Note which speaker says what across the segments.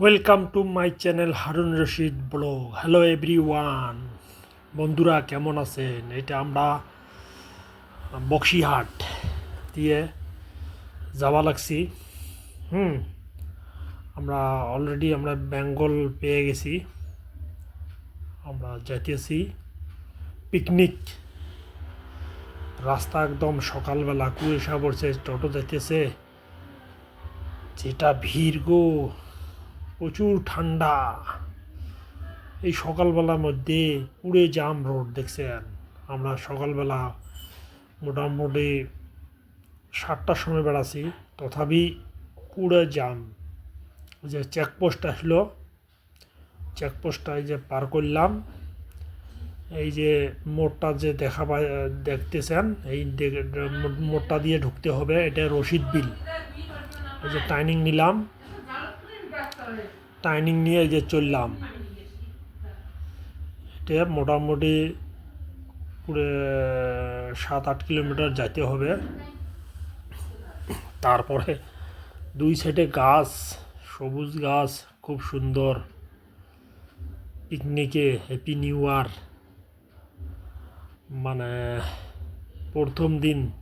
Speaker 1: Welcome to my channel Harun Rashid blog hello everyone বন্ধুরা, কেমন আছেন? এটা আমরা বক্সিহাট দিয়ে যাওয়া লাগছি। হুম, আমরা অলরেডি আমরা বেঙ্গল পেয়ে গেছি। আমরা যাইতেছি পিকনিক রাস্তা একদম সকালবেলা কুয়াশা পড়ছে, টোটো যাইতেছে। যেটা ভিড় গো। প্রচুর ঠান্ডা। এই সকালবেলার মধ্যে পুরে জাম রোড, দেখছেন? আমরা সকালবেলা মোটামুটি সাতটার সময় বেড়াছি তথাপি পুরো জাম। যে চেকপোস্ট আসলো চেকপোস্টটা এই যে পার করলাম, এই যে মোড়টা যে দেখা দেখতেছেন, এই মোড়টা দিয়ে ঢুকতে হবে, এটা রশিদ বিল। এই যে টাইনিং নিলাম টাইনিং নিয়ে যে চললাম। এটা মোটামুটি পুরো, সাত, আট কিলোমিটার যেতে হবে। তারপরে দুই সাইডে গাছ, সবুজ গাছ, খুব সুন্দর পিকনিকে, হ্যাপি নিউ ইয়ার। মানে প্রথম দিন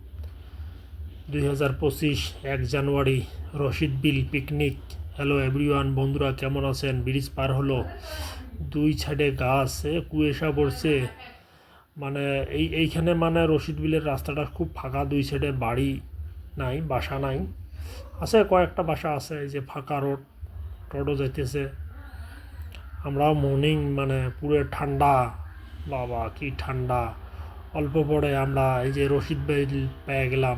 Speaker 1: দুই হাজার পঁচিশ, এক January Rashid Beel picnic. Hello everyone বন্ধুরা কেমন আছেন? ব্রিজ পার হলো। দুই সাইডে গাছ কুয়াশা পড়ছে। মানে এই, এইখানে মানে রশিদ বিলের রাস্তাটা খুব ফাঁকা, দুই সাইডে বাড়ি নাই, বাসা নাই। আছে কয়েকটা বাসা আছে, এই যে ফাঁকা রোড, রোডও যাইতেছে। আমরাও মর্নিং মানে পুরো ঠান্ডা। বাবা, কি ঠান্ডা। অল্প পরে আমরা এই যে রশিদ বিল পেয়ে গেলাম।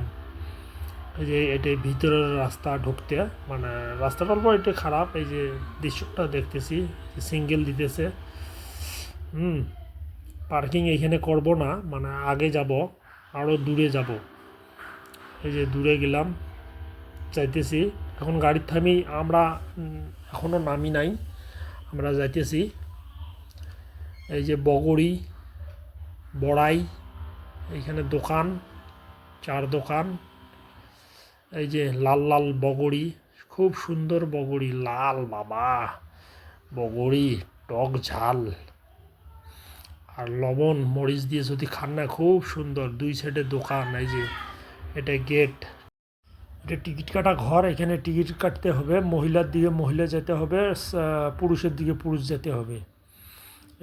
Speaker 1: এই যে এটা ভিতরের রাস্তা ঢুকতে মানে রাস্তাটা অল্প একটু খারাপ, এই যে দৃশ্যটা দেখতেছি সিঙ্গেল দিতেছে। হুম, পার্কিং এইখানে করব না মানে আগে যাব আরও দূরে যাব। এই যে দূরে গেলাম, যাইতেছি। এখন গাড়ির থামি, আমরা এখনও নামি নাই, আমরা যাইতেছি। এই যে বগড়ি, বড়াই এইখানে দোকান, চার দোকান। এই যে লাল লাল বগড়ি, খুব সুন্দর বগড়ি, লাল বাবা বগড়ি, টক ঝাল। আর লবণ, মরিচ দিয়ে যদি খান না, খুব সুন্দর। দুই সাইডে দোকান, এই যে এটা গেট। এটা টিকিট কাটা ঘর, এখানে টিকিট কাটতে হবে। মহিলার দিকে মহিলা যেতে হবে পুরুষের দিকে পুরুষ যেতে হবে।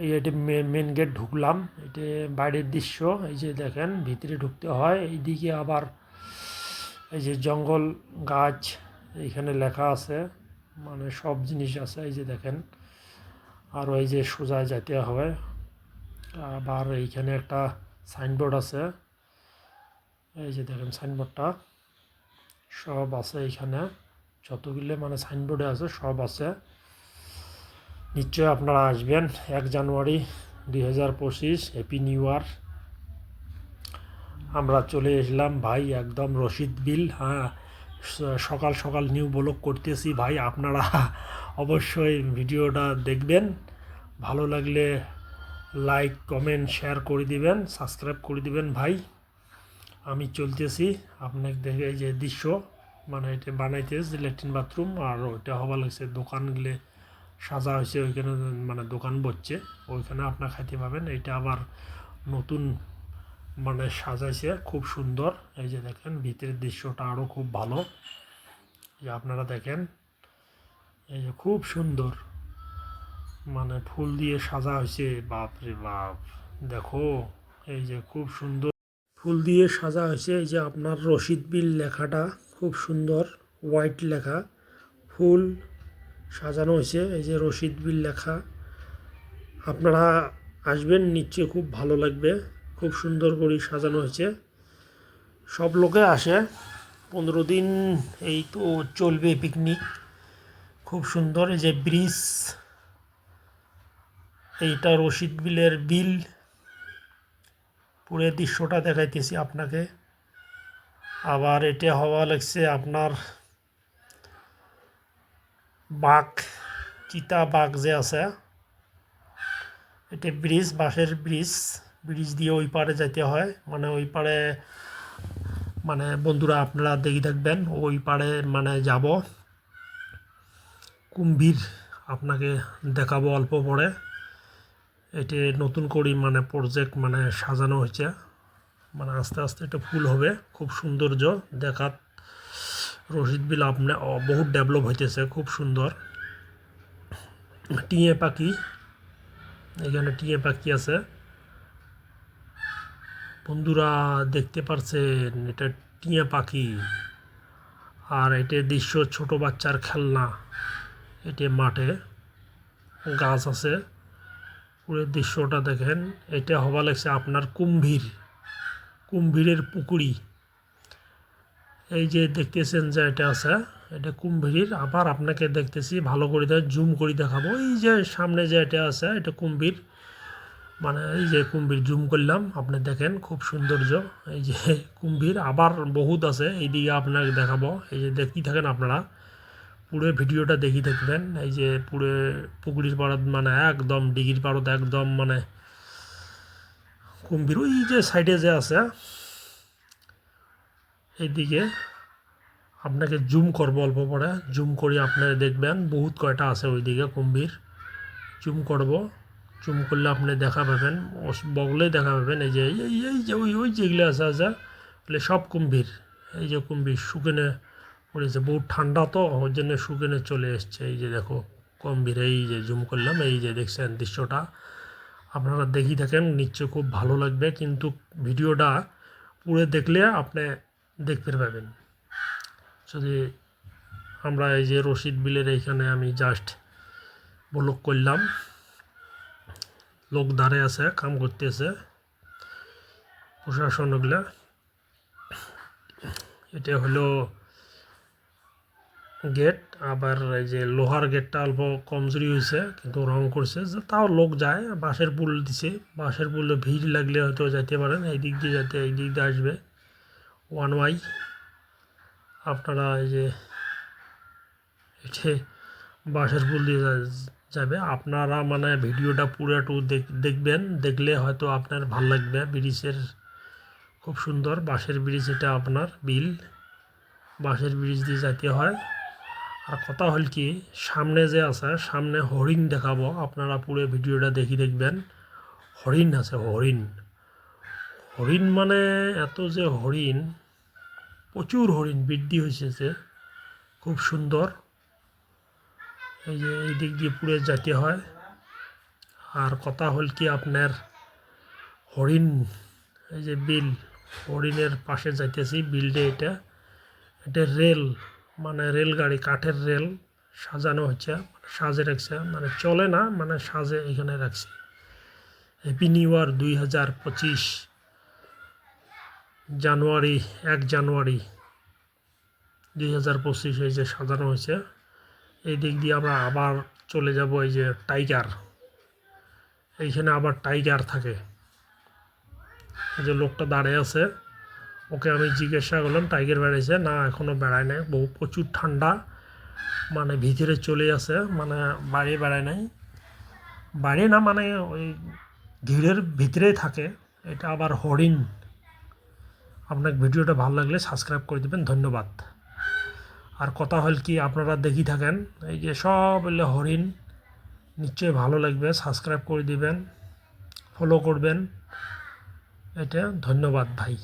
Speaker 1: এই এটা মেন গেট ঢুকলাম। এটা বাইরের দৃশ্য, এই যে দেখেন, ভিতরে ঢুকতে হয়। এইদিকে আবার এই যে জঙ্গল, গাছ, এইখানে লেখা আছে মানে সব জিনিস আছে, এই যে দেখেন। আর এই যে সোজা যেতে হবে। আবার এইখানে একটা সাইনবোর্ড আছে। এই যে দেখেন সাইনবোর্ডটা। সব আছে এইখানে। যতগুলো মানে সাইনবোর্ডে আছে, সব আছে। নিশ্চয় আপনারা আসবেন। এক জানুয়ারি দুই হাজার পঁচিশ হ্যাপি নিউ ইয়ার আমরা চলে এসলাম, ভাই, একদম রশিদ বিল হ্যাঁ সকাল সকাল নিউ ব্লগ করতেছি। ভাই, আপনারা অবশ্যই ভিডিওটা দেখবেন। ভালো লাগলে লাইক কমেন্ট শেয়ার করে দিবেন সাবস্ক্রাইব করে দিবেন, ভাই। আমি চলতেছি আপনাকে দেখে যে দৃশ্য মানে এটা বানাইতেছে ল্যাট্রিন বাথরুম আর ওইটা হওয়া লাগছে দোকানগুলো সাজা হয়েছে, ওইখানে মানে দোকান বসছে, ওইখানে আপনার খাইতে পাবেন। এটা আবার নতুন মানে সাজাইছে, খুব সুন্দর। এই যে দেখেন, ভিতরের দৃশ্যটা আরও খুব ভালো। যে আপনারা দেখেন, এই যে খুব সুন্দর। মানে ফুল দিয়ে সাজা হয়েছে বাপ রে বাপ। দেখো, এই যে খুব সুন্দর ফুল দিয়ে সাজা হয়েছে। এই যে আপনার রশিদ বিল লেখাটা খুব সুন্দর, হোয়াইট লেখা। ফুল সাজানো হয়েছে, এই যে রশিদ বিল লেখা। আপনারা আসবেন, নিশ্চয়ই খুব ভালো লাগবে। খুব সুন্দর করে সাজানো হয়েছে। সব লোকে আসে। পনেরো দিন এই তো চলবে পিকনিক খুব সুন্দর এই যে ব্রিজ এইটা রশিদ বিলের বিল। পুরো দৃশ্যটা দেখাইতেছি আপনাকে। আবার এটা হওয়া লাগছে আপনার বাঘ, চিতা বাঘ যে আছে, এটা ব্রিজ বাঁশের ব্রিজ ব্রিজ দিয়ে ওই পারে যেতে হয়। মানে ওই পারে মানে বন্ধুরা আপনারা দেখে থাকবেন ওই পারে মানে যাব। কুম্ভীর আপনাকে দেখাবো অল্প পরে। এটি নতুন করে মানে প্রজেক্ট মানে সাজানো হয়েছে। মানে আস্তে আস্তে এটা ফুল হবে, খুব সৌন্দর্য দেখাত। রশিদ বিল আপনি বহুত ডেভেলপ হইতেছে, খুব সুন্দর। টিয়ে পাখি, এখানে টিয়ে পাখি আছে। বন্ধুরা দেখতে পারছেন, এটা টিয়া পাখি। আর এটা দৃশ্য ছোট বাচ্চার খেলনা। এটি মাঠে গাছ আছে। পুরো দৃশ্যটা দেখেন, এটা হবা লাগছে আপনার কুম্ভীর, কুম্ভীরের পুকুরি। এই যে দেখতেছেন যে এটা আছে, এটা কুম্ভীর আবার আপনাকে দেখতেছি, ভালো করে জুম করে দেখাবো। এই যে সামনে যে এটা আছে, এটা কুম্ভীর। মানে এই যে কুম্ভীর জুম করলাম, আপনি দেখেন খুব সৌন্দর্য। এই যে কুম্ভীর আবার বহুত আছে এইদিকে আপনাকে দেখাবো। এই যে দেখতে থাকেন আপনারা, পুরো ভিডিওটা দেখি থাকবেন। এই যে পুরো পুকুরির পাড়ত মানে একদম ডিগির পাড়ত একদম মানে কুম্ভীর, ওই যে সাইডে যে আছে, এইদিকে আপনাকে জুম করব অল্প পরে। জুম করে আপনারা দেখবেন, বহুত কয়টা আছে ওইদিকে কুম্ভীর। জুম করব। জুম করলে আপনি দেখা পাবেন বগলে দেখা পাবেন, এই যে এই যে, ওই ওই যেগুলো আছে আছে, বলে সব কুম্ভীর, এই যে কুম্ভীর শুকেনে পড়েছে, বহুত ঠান্ডা তো, ওর জন্য শুকেনে চলে এসছে, এই যে দেখো কুম্ভীর, এই যে জুম করলাম এই যে দেখছেন দৃশ্যটা, আপনারা দেখি থাকেন নিশ্চয় খুব ভালো লাগবে, কিন্তু ভিডিওটা পুরো দেখলে আপনি দেখতে পাবেন। যদি আমরা এই যে রশিদ বিলের এইখানে আমি জাস্ট ব্লক করলাম লোক দাঁড়ে আছে, কাম করতেছে। প্রশাসন ওগুলা। এটা হলো গেট, আবার এই যে লোহার গেটটা অল্প কমজোরি হয়েছে, কিন্তু রং করছে। তাও লোক যায়, বাঁশের পুল দিছে। বাঁশের পুলে ভিড় লাগলে হয়তো যাইতে পারেন, এই দিক দিয়ে যাতে এই দিক দিয়ে আসবে। One way. আপনারা এই যে এটি বাঁশের পুল দিয়ে যাবে। আপনারা মানে ভিডিওটা পুরোটু দেখবেন, দেখলে হয়তো আপনার ভালো লাগবে। ব্রিজের খুব সুন্দর, বাঁশের ব্রিজ এটা আপনার বিল। বাঁশের ব্রিজ দিয়ে যাইতে হয়। আর কথা হল কি, সামনে যে আছে, সামনে হরিণ দেখাবো। আপনারা পুরো ভিডিওটা দেখি দেখবেন। হরিণ আছে, হরিণ। হরিণ মানে এত যে হরিণ, প্রচুর হরিণ বৃদ্ধি হয়েছে খুব সুন্দর। এই যে এই দিক দিয়ে পুড়ে যেতে হয়। আর কথা হল কি আপনার হরিণ, এই যে বিল, হরিণের পাশে যাইতেছি বিলডে এটা। এটা রেল মানে রেলগাড়ি, কাঠের রেল সাজানো হচ্ছে সাজে রাখছে মানে চলে না মানে সাজে এখানে রাখছে। হ্যাপি নিউ ইয়ার দুই হাজার পঁচিশ, জানুয়ারি, এক জানুয়ারি দুই হাজার পঁচিশ এই যে সাজানো হয়েছে। এই দিক দিয়ে আমরা আবার চলে যাব এই যে টাইগার এইখানে আবার টাইগার থাকে। এই যে লোকটা দাঁড়িয়ে আছে, ওকে আমি জিজ্ঞাসা করলাম টাইগার বেড়াইছে? না এখনও বেড়ায় নাই। বহু, প্রচুর ঠান্ডা। মানে ভিতরে চলে আসে মানে বাইরে বেড়ায় নাই। বাইরে না মানে ওই ঘিরের ভিতরেই থাকে। এটা আবার হরিণ। আপনার ভিডিওটা ভালো লাগলে সাবস্ক্রাইব করে দেবেন। ধন্যবাদ। আর কথা হল কি, আপনারা দেখি থাকেন, এই যে সব এলে হরিণ, নিশ্চয়ই ভালো লাগবে সাবস্ক্রাইব করে দিবেন ফলো করবেন। এটা ধন্যবাদ ভাই।